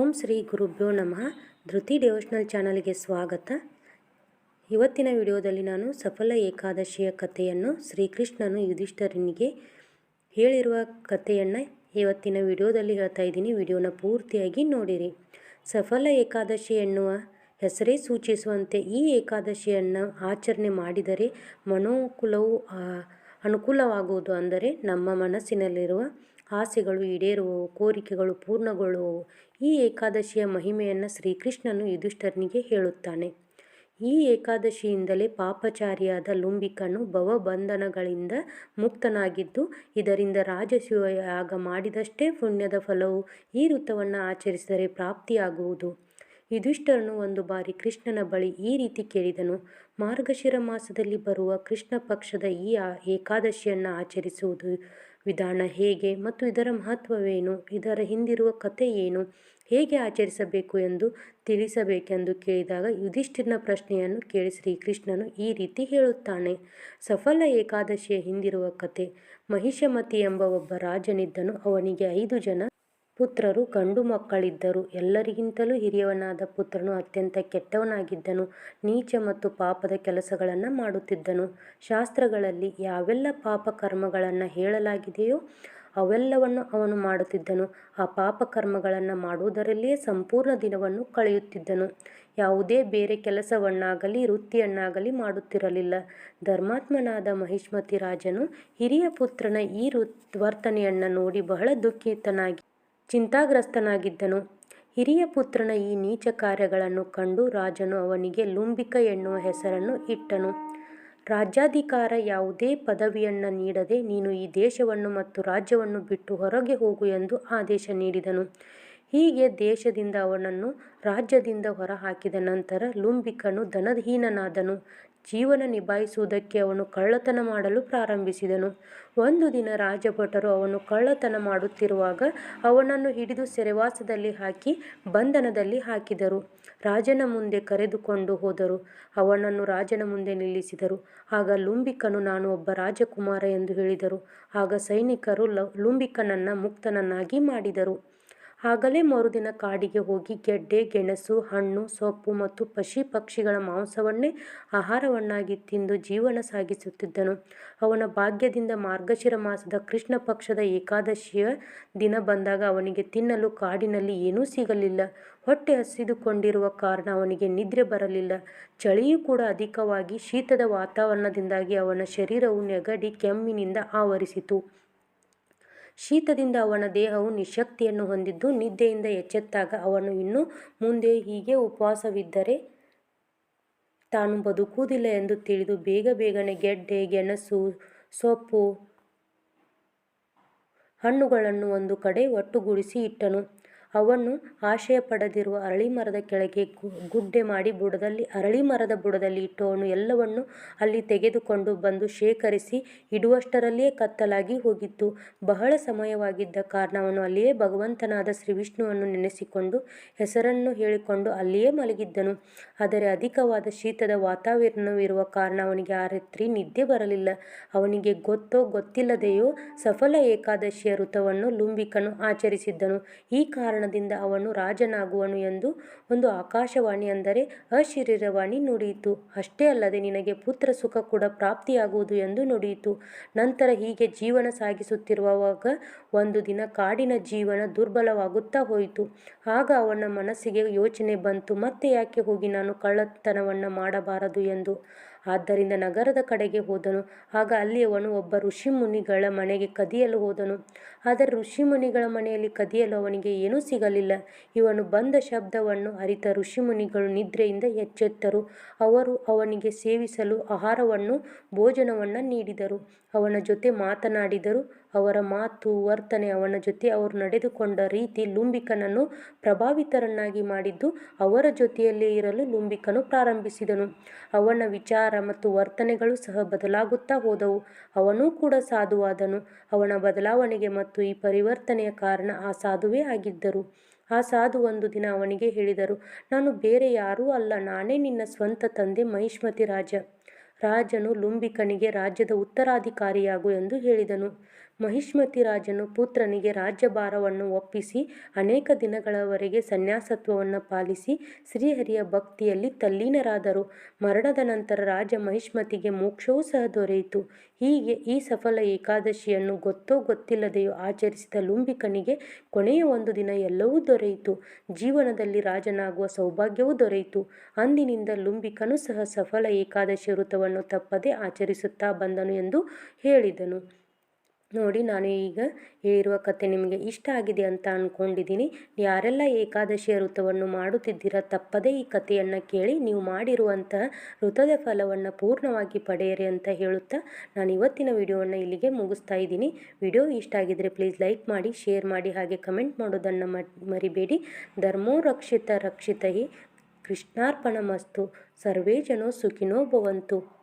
ಓಂ ಶ್ರೀ ಗುರುಭ್ಯೋ ನಮಃ. ಧೃತಿ ಡಿವೋಷ್ನಲ್ ಚಾನಲ್ಗೆ ಸ್ವಾಗತ. ಇವತ್ತಿನ ವಿಡಿಯೋದಲ್ಲಿ ನಾನು ಸಫಲ ಏಕಾದಶಿಯ ಕಥೆಯನ್ನು ಶ್ರೀಕೃಷ್ಣನು ಯುಧಿಷ್ಠರನಿಗೆ ಹೇಳಿರುವ ಕಥೆಯನ್ನು ಇವತ್ತಿನ ವಿಡಿಯೋದಲ್ಲಿ ಹೇಳ್ತಾ ಇದ್ದೀನಿ. ವಿಡಿಯೋನ ಪೂರ್ತಿಯಾಗಿ ನೋಡಿರಿ. ಸಫಲ ಏಕಾದಶಿ ಎನ್ನುವ ಹೆಸರೇ ಸೂಚಿಸುವಂತೆ ಈ ಏಕಾದಶಿಯನ್ನು ಆಚರಣೆ ಮಾಡಿದರೆ ಮನೋಕುಲವು ಅನುಕೂಲವಾಗುವುದು ಅಂದರೆ ನಮ್ಮ ಮನಸ್ಸಿನಲ್ಲಿರುವ ಆಸೆಗಳು ಈಡೇರುವವು, ಕೋರಿಕೆಗಳು ಪೂರ್ಣಗೊಳ್ಳುವವು. ಈ ಏಕಾದಶಿಯ ಮಹಿಮೆಯನ್ನು ಶ್ರೀಕೃಷ್ಣನು ಯುಧಿಷ್ಠರನಿಗೆ ಹೇಳುತ್ತಾನೆ. ಈ ಏಕಾದಶಿಯಿಂದಲೇ ಪಾಪಚಾರಿಯಾದ ಲುಂಬಿಕನು ಭವಬಂಧನಗಳಿಂದ ಮುಕ್ತನಾಗಿದ್ದು, ಇದರಿಂದ ರಾಜಸೂಯಾಗ ಮಾಡಿದಷ್ಟೇ ಪುಣ್ಯದ ಫಲವು ಈ ಋತುವನ್ನು ಆಚರಿಸಿದರೆ ಪ್ರಾಪ್ತಿಯಾಗುವುದು. ಯುಧಿಷ್ಠರನು ಒಂದು ಬಾರಿ ಕೃಷ್ಣನ ಬಳಿ ಈ ರೀತಿ ಕೇಳಿದನು. ಮಾರ್ಗಶಿರ ಮಾಸದಲ್ಲಿ ಬರುವ ಕೃಷ್ಣ ಪಕ್ಷದ ಈ ಏಕಾದಶಿಯನ್ನು ಆಚರಿಸುವುದು ವಿಧಾನ ಹೇಗೆ ಮತ್ತು ಇದರ ಮಹತ್ವವೇನು, ಇದರ ಹಿಂದಿರುವ ಕಥೆ ಏನು, ಹೇಗೆ ಆಚರಿಸಬೇಕು ಎಂದು ತಿಳಿಸಬೇಕೆಂದು ಕೇಳಿದಾಗ ಯುಧಿಷ್ಠಿರನ ಪ್ರಶ್ನೆಯನ್ನು ಕೇಳಿ ಶ್ರೀಕೃಷ್ಣನು ಈ ರೀತಿ ಹೇಳುತ್ತಾನೆ. ಸಫಲ ಏಕಾದಶಿಯ ಹಿಂದಿರುವ ಕತೆ ಮಹಿಷಮತಿ ಎಂಬ ಒಬ್ಬ ರಾಜನಿದ್ದನು, ಅವನಿಗೆ ಐದು ಜನ ಪುತ್ರರು ಗಂಡು ಮಕ್ಕಳಿದ್ದರು. ಎಲ್ಲರಿಗಿಂತಲೂ ಹಿರಿಯವನಾದ ಪುತ್ರನು ಅತ್ಯಂತ ಕೆಟ್ಟವನಾಗಿದ್ದನು. ನೀಚ ಮತ್ತು ಪಾಪದ ಕೆಲಸಗಳನ್ನು ಮಾಡುತ್ತಿದ್ದನು. ಶಾಸ್ತ್ರಗಳಲ್ಲಿ ಯಾವೆಲ್ಲ ಪಾಪ ಕರ್ಮಗಳನ್ನು ಹೇಳಲಾಗಿದೆಯೋ ಅವೆಲ್ಲವನ್ನು ಅವನು ಮಾಡುತ್ತಿದ್ದನು. ಆ ಪಾಪ ಕರ್ಮಗಳನ್ನು ಮಾಡುವುದರಲ್ಲಿಯೇ ಸಂಪೂರ್ಣ ದಿನವನ್ನು ಕಳೆಯುತ್ತಿದ್ದನು. ಯಾವುದೇ ಬೇರೆ ಕೆಲಸವನ್ನಾಗಲಿ, ವೃತ್ತಿಯನ್ನಾಗಲಿ ಮಾಡುತ್ತಿರಲಿಲ್ಲ. ಧರ್ಮಾತ್ಮನಾದ ಮಹಿಷ್ಮತಿ ರಾಜನು ಹಿರಿಯ ಪುತ್ರನ ಈ ವರ್ತನೆಯನ್ನು ನೋಡಿ ಬಹಳ ದುಃಖಿತನಾಗಿ ಚಿಂತಾಗ್ರಸ್ತನಾಗಿದ್ದನು. ಹಿರಿಯ ಪುತ್ರನ ಈ ನೀಚ ಕಾರ್ಯಗಳನ್ನು ಕಂಡು ರಾಜನು ಅವನಿಗೆ ಲುಂಬಿಕ ಎನ್ನುವ ಹೆಸರನ್ನು ಇಟ್ಟನು. ರಾಜ್ಯಾಧಿಕಾರ ಯಾವುದೇ ಪದವಿಯನ್ನು ನೀಡದೆ ನೀನು ಈ ದೇಶವನ್ನು ಮತ್ತು ರಾಜ್ಯವನ್ನು ಬಿಟ್ಟು ಹೊರಗೆ ಹೋಗು ಎಂದು ಆದೇಶ ನೀಡಿದನು. ಹೀಗೆ ದೇಶದಿಂದ ಅವನನ್ನು ರಾಜ್ಯದಿಂದ ಹೊರಹಾಕಿದ ನಂತರ ಲುಂಬಿಕನು ಧನಹೀನನಾದನು ಜೀವನ ನಿಭಾಯಿಸುವುದಕ್ಕೆ ಅವನು ಕಳ್ಳತನ ಮಾಡಲು ಪ್ರಾರಂಭಿಸಿದನು. ಒಂದು ದಿನ ರಾಜಭಟರು ಅವನು ಕಳ್ಳತನ ಮಾಡುತ್ತಿರುವಾಗ ಅವನನ್ನು ಹಿಡಿದು ಸೆರೆವಾಸದಲ್ಲಿ ಹಾಕಿ ಬಂಧನದಲ್ಲಿ ಹಾಕಿದರು. ರಾಜನ ಮುಂದೆ ಕರೆದುಕೊಂಡು ಹೋದರು. ಅವನನ್ನು ರಾಜನ ಮುಂದೆ ನಿಲ್ಲಿಸಿದರು. ಆಗ ಲುಂಬಿಕನು, ನಾನು ಒಬ್ಬ ರಾಜಕುಮಾರ ಎಂದು ಹೇಳಿದರು. ಆಗ ಸೈನಿಕರು ಲುಂಬಿಕನನ್ನು ಮುಕ್ತನನ್ನಾಗಿ ಮಾಡಿದರು. ಆಗಲೇ ಮರುದಿನ ಕಾಡಿಗೆ ಹೋಗಿ ಗೆಡ್ಡೆ, ಗೆಣಸು, ಹಣ್ಣು, ಸೊಪ್ಪು ಮತ್ತು ಪಶಿ ಪಕ್ಷಿಗಳ ಮಾಂಸವನ್ನೇ ಆಹಾರವನ್ನಾಗಿ ತಿಂದು ಜೀವನ ಸಾಗಿಸುತ್ತಿದ್ದನು. ಅವನ ಭಾಗ್ಯದಿಂದ ಮಾರ್ಗಶಿರ ಮಾಸದ ಕೃಷ್ಣ ಪಕ್ಷದ ಏಕಾದಶಿಯ ದಿನ ಬಂದಾಗ ಅವನಿಗೆ ತಿನ್ನಲು ಕಾಡಿನಲ್ಲಿ ಏನೂ ಸಿಗಲಿಲ್ಲ. ಹೊಟ್ಟೆ ಹಸಿದುಕೊಂಡಿರುವ ಕಾರಣ ಅವನಿಗೆ ನಿದ್ರೆ ಬರಲಿಲ್ಲ. ಚಳಿಯೂ ಕೂಡ ಅಧಿಕವಾಗಿ ಶೀತದ ವಾತಾವರಣದಿಂದಾಗಿ ಅವನ ಶರೀರವು ನೆಗಡಿ, ಕೆಮ್ಮಿನಿಂದ ಆವರಿಸಿತು. ಶೀತದಿಂದ ಅವನ ದೇಹವು ನಿಶಕ್ತಿಯನ್ನು ಹೊಂದಿದ್ದು, ನಿದ್ದೆಯಿಂದ ಎಚ್ಚೆತ್ತಾಗ ಅವನು ಇನ್ನು ಮುಂದೆ ಹೀಗೆ ಉಪವಾಸವಿದ್ದರೆ ತಾನು ಬದುಕುವುದಿಲ್ಲ ಎಂದು ತಿಳಿದು ಬೇಗ ಬೇಗನೆ ಗೆಡ್ಡೆ, ಗೆಣಸು, ಸೊಪ್ಪು, ಹಣ್ಣುಗಳನ್ನು ಒಂದು ಕಡೆ ಒಟ್ಟುಗೂಡಿಸಿ ಇಟ್ಟನು. ಅವನು ಆಶಯ ಪಡೆದಿರುವ ಅರಳಿ ಮರದ ಕೆಳಗೆ ಗುಡ್ಡೆ ಮಾಡಿ ಬುಡದಲ್ಲಿ ಅರಳಿ ಮರದ ಬುಡದಲ್ಲಿ ಇಟ್ಟು ಅವನು ಎಲ್ಲವನ್ನು ಅಲ್ಲಿ ತೆಗೆದುಕೊಂಡು ಬಂದು ಶೇಖರಿಸಿ ಇಡುವಷ್ಟರಲ್ಲಿಯೇ ಕತ್ತಲಾಗಿ ಹೋಗಿತ್ತು. ಬಹಳ ಸಮಯವಾಗಿದ್ದ ಕಾರಣ ಅವನು ಅಲ್ಲಿಯೇ ಭಗವಂತನಾದ ಶ್ರೀ ವಿಷ್ಣುವನ್ನು ನೆನೆಸಿಕೊಂಡು ಹೆಸರನ್ನು ಹೇಳಿಕೊಂಡು ಅಲ್ಲಿಯೇ ಮಲಗಿದ್ದನು. ಆದರೆ ಅಧಿಕವಾದ ಶೀತದ ವಾತಾವರಣವಿರುವ ಕಾರಣ ಅವನಿಗೆ ಆ ರಾತ್ರಿ ನಿದ್ದೆ ಬರಲಿಲ್ಲ. ಅವನಿಗೆ ಗೊತ್ತೋ ಗೊತ್ತಿಲ್ಲದೆಯೋ ಸಫಲ ಏಕಾದಶಿಯ ಋತವನ್ನು ಲುಂಬಿಕನು ಆಚರಿಸಿದ್ದನು. ಈ ಕಾರಣದಿಂದ ಅವನು ರಾಜನಾಗುವನು ಎಂದು ಒಂದು ಆಕಾಶವಾಣಿ ಅಂದರೆ ಅಶರೀರವಾಣಿ ನುಡಿಯಿತು. ಅಷ್ಟೇ ಅಲ್ಲದೆ ನಿನಗೆ ಪುತ್ರ ಸುಖ ಕೂಡ ಪ್ರಾಪ್ತಿಯಾಗುವುದು ಎಂದು ನುಡಿಯಿತು. ನಂತರ ಹೀಗೆ ಜೀವನ ಸಾಗಿಸುತ್ತಿರುವಾಗ ಒಂದು ದಿನ ಕಾಡಿನ ಜೀವನ ದುರ್ಬಲವಾಗುತ್ತಾ ಹೋಯಿತು. ಆಗ ಅವನ ಮನಸ್ಸಿಗೆ ಯೋಚನೆ ಬಂತು, ಮತ್ತೆ ಯಾಕೆ ಹೋಗಿ ನಾನು ಕಳ್ಳತನವನ್ನು ಮಾಡಬಾರದು ಎಂದು. ಆದ್ದರಿಂದ ನಗರದ ಕಡೆಗೆ ಹೋದನು. ಆಗ ಅಲ್ಲಿ ಅವನು ಒಬ್ಬ ಋಷಿಮುನಿಗಳ ಮನೆಗೆ ಕದಿಯಲು ಹೋದನು. ಆದರೆ ಋಷಿಮುನಿಗಳ ಮನೆಯಲ್ಲಿ ಕದಿಯಲು ಅವನಿಗೆ ಏನೂ ಸಿಗಲಿಲ್ಲ. ಇವನು ಬಂದ ಶಬ್ದವನ್ನು ಅರಿತ ಋಷಿಮುನಿಗಳು ನಿದ್ರೆಯಿಂದ ಎಚ್ಚೆತ್ತರು. ಅವರು ಅವನಿಗೆ ಸೇವಿಸಲು ಆಹಾರವನ್ನು ಭೋಜನವನ್ನು ನೀಡಿದರು. ಅವನ ಜೊತೆ ಮಾತನಾಡಿದರು. ಅವರ ಮಾತು, ವರ್ತನೆ ಅವನ ಜೊತೆ ಅವರು ನಡೆದುಕೊಂಡ ರೀತಿ ಲುಂಬಿಕನನ್ನು ಪ್ರಭಾವಿತರನ್ನಾಗಿ ಮಾಡಿದ್ದು, ಅವರ ಜೊತೆಯಲ್ಲೇ ಇರಲು ಲುಂಬಿಕನು ಪ್ರಾರಂಭಿಸಿದನು. ಅವನ ವಿಚಾರ ಮತ್ತು ವರ್ತನೆಗಳು ಸಹ ಬದಲಾಗುತ್ತಾ ಹೋದವು. ಅವನೂ ಕೂಡ ಸಾಧುವಾದನು. ಅವನ ಬದಲಾವಣೆಗೆ ಮತ್ತು ಈ ಪರಿವರ್ತನೆಯ ಕಾರಣ ಆ ಸಾಧುವೇ ಆಗಿದ್ದರು. ಆ ಸಾಧು ಒಂದು ದಿನ ಅವನಿಗೆ ಹೇಳಿದರು, ನಾನು ಬೇರೆ ಯಾರೂ ಅಲ್ಲ, ನಾನೇ ನಿನ್ನ ಸ್ವಂತ ತಂದೆ ಮಹಿಷ್ಮತಿ ರಾಜ. ರಾಜನು ಲುಂಬಿಕನಿಗೆ ರಾಜ್ಯದ ಉತ್ತರಾಧಿಕಾರಿಯಾಗು ಎಂದು ಹೇಳಿದನು. ಮಹಿಷ್ಮತಿ ರಾಜನು ಪುತ್ರನಿಗೆ ರಾಜ್ಯಭಾರವನ್ನು ಒಪ್ಪಿಸಿ, ಅನೇಕ ದಿನಗಳವರೆಗೆ ಸನ್ಯಾಸತ್ವವನ್ನು ಪಾಲಿಸಿ ಶ್ರೀಹರಿಯ ಭಕ್ತಿಯಲ್ಲಿ ತಲ್ಲೀನರಾದರು. ಮರಣದ ನಂತರ ರಾಜ ಮಹಿಷ್ಮತಿಗೆ ಮೋಕ್ಷವೂ ಸಹ ದೊರೆಯಿತು. ಹೀಗೆ ಈ ಸಫಲ ಏಕಾದಶಿಯನ್ನು ಗೊತ್ತೋ ಗೊತ್ತಿಲ್ಲದೆಯೋ ಆಚರಿಸಿದ ಲುಂಬಿಕನಿಗೆ ಕೊನೆಯ ಒಂದು ದಿನ ಎಲ್ಲವೂ ದೊರೆಯಿತು. ಜೀವನದಲ್ಲಿ ರಾಜನಾಗುವ ಸೌಭಾಗ್ಯವೂ ದೊರೆಯಿತು. ಅಂದಿನಿಂದ ಲುಂಬಿಕನು ಸಹ ಸಫಲ ಏಕಾದಶಿ ವೃತವನ್ನು ತಪ್ಪದೆ ಆಚರಿಸುತ್ತಾ ಬಂದನು ಎಂದು ಹೇಳಿದನು. ನೋಡಿ ನಾನು ಈಗ ಹೇಳಿರುವ ಕತೆ ನಿಮಗೆ ಇಷ್ಟ ಆಗಿದೆ ಅಂತ ಅಂದ್ಕೊಂಡಿದ್ದೀನಿ ಯಾರೆಲ್ಲ ಏಕಾದಶಿಯ ವೃತವನ್ನು ಮಾಡುತ್ತಿದ್ದೀರಾ ತಪ್ಪದೇ ಈ ಕಥೆಯನ್ನು ಕೇಳಿ ನೀವು ಮಾಡಿರುವಂತಹ ಋತದ ಫಲವನ್ನು ಪೂರ್ಣವಾಗಿ ಪಡೆಯಿರಿ ಅಂತ ಹೇಳುತ್ತಾ ನಾನು ಇವತ್ತಿನ ವಿಡಿಯೋವನ್ನು ಇಲ್ಲಿಗೆ ಮುಗಿಸ್ತಾ ಇದ್ದೀನಿ. ವಿಡಿಯೋ ಇಷ್ಟ ಆಗಿದರೆ ಪ್ಲೀಸ್ ಲೈಕ್ ಮಾಡಿ ಶೇರ್ ಮಾಡಿ ಹಾಗೆ ಕಮೆಂಟ್ ಮಾಡೋದನ್ನು ಮರಿಬೇಡಿ. ಧರ್ಮೋ ರಕ್ಷಿತ ರಕ್ಷಿತ ಹಿ ಕೃಷ್ಣಾರ್ಪಣ ಮಸ್ತು ಸರ್ವೇ ಜನೋ ಸುಖಿನೋ ಭವಂತು.